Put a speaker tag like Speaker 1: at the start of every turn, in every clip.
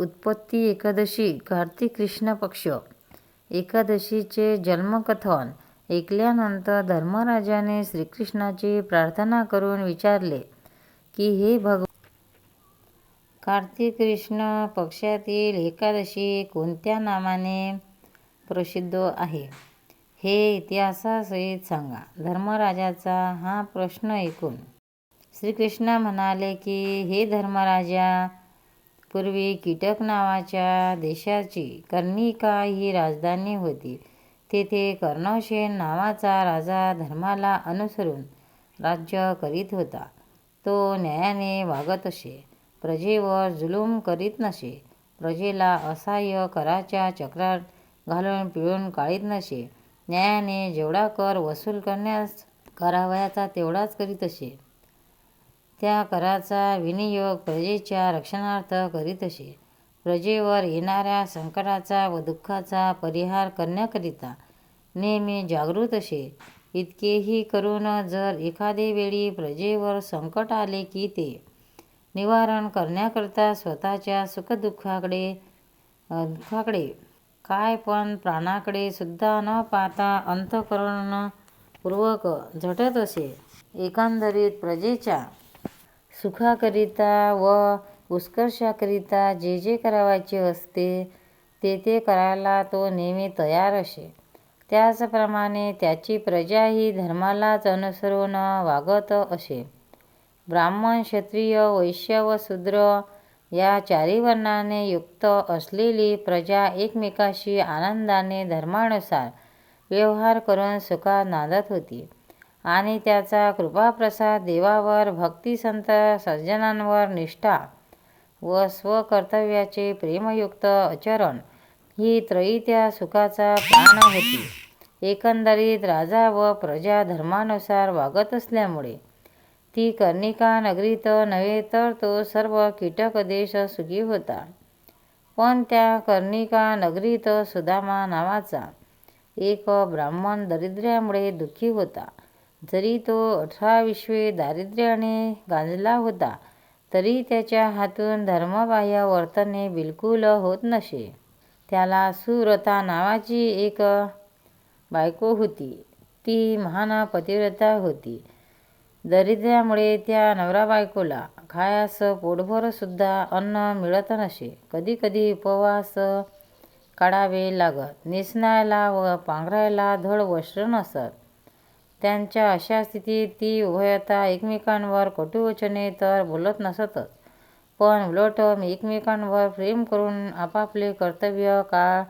Speaker 1: उत्पत्ती एकादशी कार्तिक कृष्ण पक्ष. एकादशीचे जन्मकथन ऐकल्यानंतर धर्मराजाने श्रीकृष्णाची प्रार्थना करून विचारले की हे भग कार्तिक कृष्ण पक्षातील एकादशी कोणत्या नावाने प्रसिद्ध आहे? हे इतिहासासहित सांगा. धर्मराजाचा हा प्रश्न ऐकून. श्रीकृष्ण म्हणाले की हे धर्मराजा पूर्वी कीटक नावाच्या देशाची कर्णिका ही राजधानी होती. तेथे कर्णसेन नावाचा राजा धर्माला अनुसरून राज्य करीत होता. तो न्यायाने वागत असे. प्रजेवर जुलूम करीत नसे. प्रजेला असहाय्य कराच्या चक्रात घालून पिळून काढीत नसे. न्यायाने जेवढा कर वसूल करण्यास करावयाचा तेवढाच करीत असे. त्या कराचा विनियोग प्रजेच्या रक्षणार्थ करीत असे. प्रजेवर येणाऱ्या संकटाचा व दुःखाचा परिहार करण्याकरिता नेहमी जागृत असे. इतकेही करून जर एखादे वेळी प्रजेवर संकट आले की ते निवारण करण्याकरता स्वतःच्या सुखदुःखाकडे दुःखाकडे काय पण प्राणाकडे सुद्धा न पाहता अंतःकरणपूर्वक झटत असे. एकंदरीत प्रजेच्या सुखाकरिता व उत्कर्षाकरिता जे जे करावायचे असते ते ते करायला तो नेहमी तयार असे. त्याचप्रमाणे त्याची प्रजाही धर्मालाच अनुसरून वागत असे. ब्राह्मण क्षत्रिय वैश्य व शूद्र या चारी वर्णाने युक्त असलेली प्रजा एकमेकाशी आनंदाने धर्मानुसार व्यवहार करून सुखात नांदत होती. आणि त्याचा कृपाप्रसाद देवावर भक्तिसंत सज्जनांवर निष्ठा व स्वकर्तव्याचे प्रेमयुक्त आचरण ही त्रयी त्या सुखाचा प्राण होती. एकंदरीत राजा व प्रजा धर्मानुसार वागत असल्यामुळे ती कर्णिका नगरीत नव्हे तर तो सर्व कीटक देश सुखी होता. पण त्या कर्णिका नगरीत सुदामा नावाचा एक ब्राह्मण दरिद्र्यामुळे दुःखी होता. जरी तो अठरा विश्वे दारिद्र्याने गांजला होता तरी त्याच्या हातून धर्मबाह्य वर्तने बिलकुल होत नसे. त्याला सुरता नावाची एक बायको होती. ती महान पतिव्रता होती. दरिद्र्यामुळे त्या नवराबायकोला खायास पोटभरसुद्धा अन्न मिळत नसे. कधी कधी उपवास काढावे लागत नेसण्याला व पांघरायला धड वस्त्र नसत. त्यांच्या अशा स्थितीत ती उभयता एकमेकांवर कटुवचने तर बोलत नसतच. पण उलटम एकमेकांवर प्रेम करून आपापले कर्तव्य काळ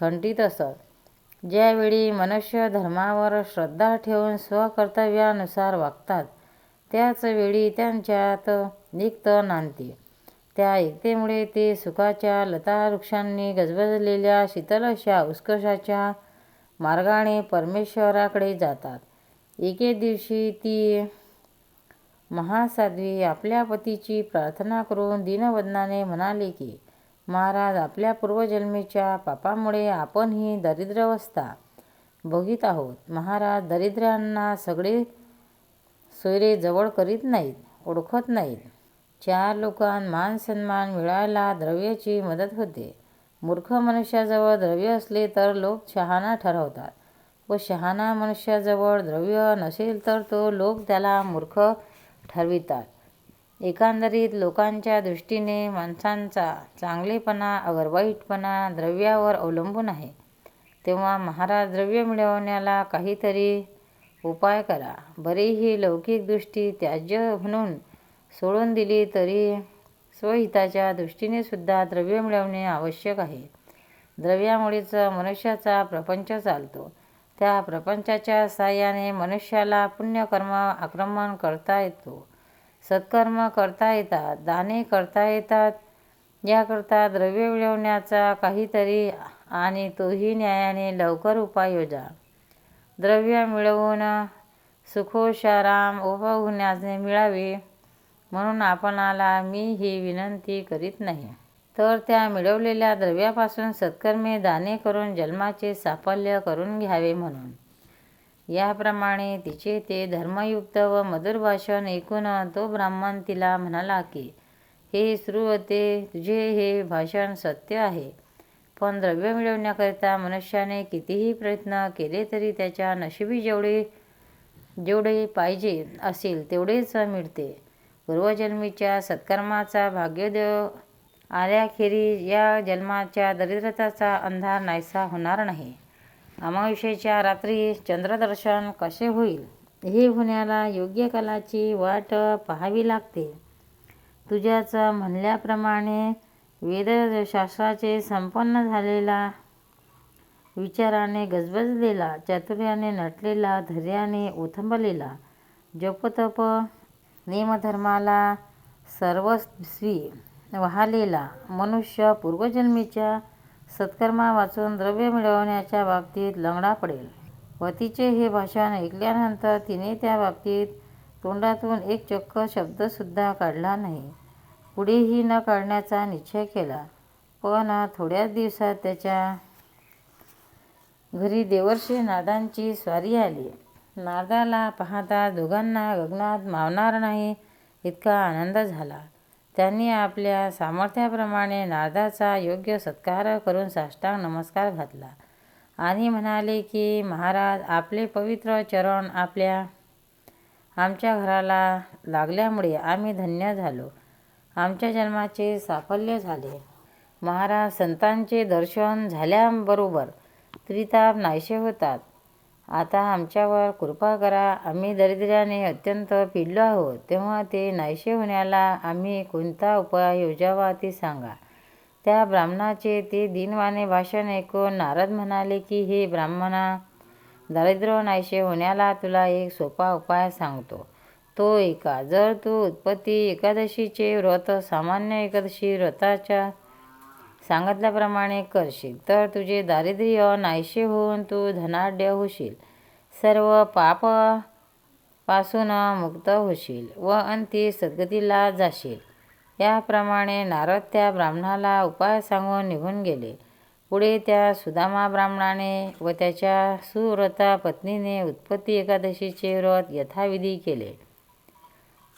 Speaker 1: खंडित असत? ज्यावेळी मनुष्य धर्मावर श्रद्धा ठेवून स्वकर्तव्यानुसार वागतात त्याच वेळी त्यांच्यात निक्त नांदते. त्या एकतेमुळे ते सुखाच्या लतावृक्षांनी गजबजलेल्या शीतल अशा उत्कर्षाच्या मार्गाने परमेश्वराकडे जातात. एके दिवशी ती महासाध्वी आपल्या पतीची प्रार्थना करून दीनवदनाने म्हणाली की महाराज आपल्या पूर्वजन्मीच्या पापामुळे आपण ही दरिद्रावस्था भोगीत आहोत. महाराज दरिद्रांना सगळे सोयरे जवळ करीत नाहीत ओळखत नाहीत. चार लोकांना मान सन्मान मिळायला द्रव्याची मदत होते. मूर्ख मनुष्याजवळ द्रव्य असले तर लोक शहाणा ठरवतात. व शहाणा मनुष्याजवळ द्रव्य नसेल तर तो लोक त्याला मूर्ख ठरवितात. एकंदरीत लोकांच्या दृष्टीने माणसांचा चांगलेपणा अगर वाईटपणा द्रव्यावर अवलंबून आहे. तेव्हा महाराज द्रव्य मिळवण्याला काहीतरी उपाय करा. बरीही लौकिक दृष्टी त्याज्य म्हणून सोडून दिली तरी स्वहिताच्या दृष्टीने सुद्धा द्रव्य मिळवणे आवश्यक आहे. द्रव्यामुळेच मनुष्याचा प्रपंच चालतो. त्या प्रपंचाच्या साहाय्याने मनुष्याला पुण्यकर्म आक्रमण करता येतो. सत्कर्म करता येतात दाने करता येतात. याकरता द्रव्य मिळवण्याचा काहीतरी आणि तोही न्यायाने लवकर उपाय योजा. द्रव्य मिळवून सुखोशाराम उपभोगण्याने मिळावे म्हणून आपणाला मी ही विनंती करीत नाही. तर त्या मिळवलेल्या द्रव्यापासून सत्कर्मे दाने करून जन्माचे साफल्य करून घ्यावे म्हणून. याप्रमाणे तिचे ते धर्मयुक्त व मधुर भाषण ऐकून तो ब्राह्मण तिला म्हणाला की हे श्रुवते तुझे हे भाषण सत्य आहे. पण द्रव्य मिळवण्याकरिता मनुष्याने कितीही प्रयत्न केले तरी त्याच्या नशिबी जेवढे जेवढे पाहिजे असेल तेवढेच मिळते. पूर्वजन्मीच्या सत्कर्माचा भाग्योदय आल्याखेरीज या जन्माच्या दरिद्रताचा अंधार नाहीसा होणार नाही. अमावस्येच्या रात्री चंद्रदर्शन कसे होईल हे होण्याला योग्य कलाची वाट पाहावी लागते. तुझ्याच म्हणल्याप्रमाणे वेदशास्त्राचे संपन्न झालेला विचाराने गजबजलेला चातुर्याने नटलेला धैर्याने ओथंबलेला जपतप नेमधर्माला सर्वस्वी वाहलेला मनुष्य पूर्वजन्मीच्या सत्कर्मा वाचून द्रव्य मिळवण्याच्या बाबतीत लंगडा पडेल. पतीचे हे भाषण ऐकल्यानंतर तिने त्या बाबतीत तोंडातून एक चक्क शब्दसुद्धा काढला नाही. पुढेही न काढण्याचा निश्चय केला. पण थोड्याच दिवसात त्याच्या घरी देवर्षी नादांची स्वारी आली. नादाला पाहता दोघांना गगनात मावणार नाही इतका आनंद झाला. त्यांनी आपल्या सामर्थ्याप्रमाणे नारदाचा योग्य सत्कार करून साष्टांग नमस्कार घातला. आणि म्हणाले की महाराज आपले पवित्र चरण आपल्या आमच्या घराला लागल्यामुळे आम्ही धन्य झालो. आमच्या जन्माचे साफल्य झाले. महाराज संतांचे दर्शन झाल्याबरोबर त्रिताप नाहीसे होतात. आता आमच्यावर कृपा करा. आम्ही दारिद्र्याने अत्यंत पिडलो आहोत. तेव्हा ते नाहीसे होण्याला आम्ही कोणता उपाय योजावा ते सांगा. त्या ब्राह्मणाचे ते दिनवाने भाषण ऐकून नारद म्हणाले की हे ब्राह्मणा दारिद्र्य नाहीसे होण्याला तुला एक सोपा उपाय सांगतो. तो ऐका जर तू उत्पत्ती एकादशीचे व्रत सामान्य एकादशी व्रताच्या सांगितल्याप्रमाणे करशील. तर तुझे दारिद्र्य नाहीसे होऊन तू धनाढ्य होशील. सर्व पापपासून मुक्त होशील व अंती सद्गतीला जाशील. याप्रमाणे नारद त्या ब्राह्मणाला उपाय सांगून निघून गेले. पुढे त्या सुदामा ब्राह्मणाने व त्याच्या सुव्रता पत्नीने उत्पत्ती एकादशीचे व्रत यथाविधी केले.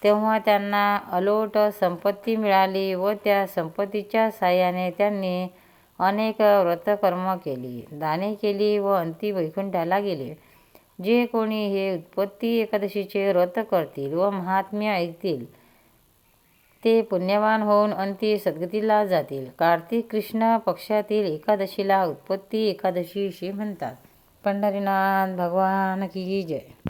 Speaker 1: तेव्हा त्यांना अलोट संपत्ती मिळाली व त्या संपत्तीच्या साह्याने त्यांनी अनेक व्रतकर्म केली दाने केली व अंती वैकुंठाला गेले. जे कोणी हे उत्पत्ती एकादशीचे व्रत करतील व महात्म्य ऐकतील ते पुण्यवान होऊन अंती सद्गतीला जातील. कार्तिक कृष्ण पक्षातील एकादशीला उत्पत्ती एकादशी अशी म्हणतात. पंढरीनाथ भगवान की जय!